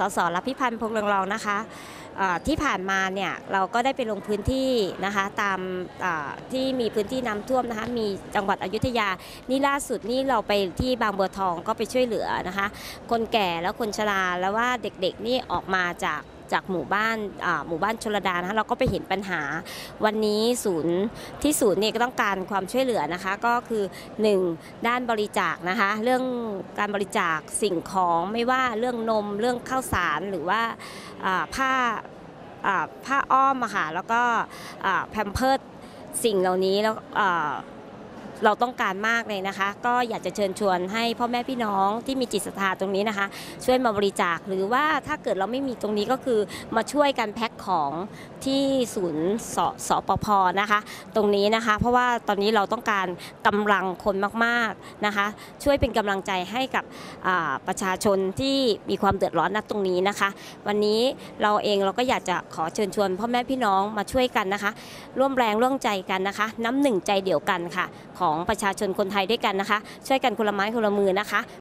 สสรับพิพันธ์พงษ์เรืองรองนะคะที่ผ่านมาเนี่ยเราก็ได้ไปลงพื้นที่นะคะตามที่มีพื้นที่น้ำท่วมนะคะมีจังหวัดอยุธยานี่ล่าสุดนี่เราไปที่บางบัวทองก็ไปช่วยเหลือนะคะ คนแก่แล้วคนชราแล้วว่าเด็กๆนี่ออกมาจาก จากหมู่บ้านหมู่บ้านชลดานะคะเราก็ไปเห็นปัญหา วันนี้ศูนย์ที่ศูนย์เนี่ยก็ต้องการความช่วยเหลือนะคะก็คือ 1 ด้านบริจาคนะคะ เรื่องการบริจาคสิ่งของไม่ว่าเรื่องนมเรื่องข้าวสารหรือว่าผ้าผ้าอ้อมอะค่ะแล้วก็แพมเพิร์ดสิ่งเหล่านี้แล้ว เราต้องการมากเลยนะคะ ก็อยากจะเชิญชวนให้พ่อแม่พี่น้องที่มีจิตศรัทธาตรงนี้นะคะ ช่วยมาบริจาคหรือว่าถ้าเกิดเราไม่มีตรงนี้ก็คือมาช่วยกันแพ็คของที่ศูนย์สสปพนะคะ ตรงนี้นะคะ เพราะว่าตอนนี้เราต้องการกำลังคนมากๆนะคะ ช่วยเป็นกำลังใจให้กับประชาชนที่มีความเดือดร้อนณตรงนี้นะคะ วันนี้เราเองเราก็อยากจะขอเชิญชวนพ่อแม่พี่น้องมาช่วยกันนะคะ ร่วมแรงร่วมใจกันนะคะ น้ำหนึ่งใจเดียวกันค่ะ ขอของประชาชนคนไทยด้วยกันนะคะ ช่วยกันคนละไม้คนละมือนะคะ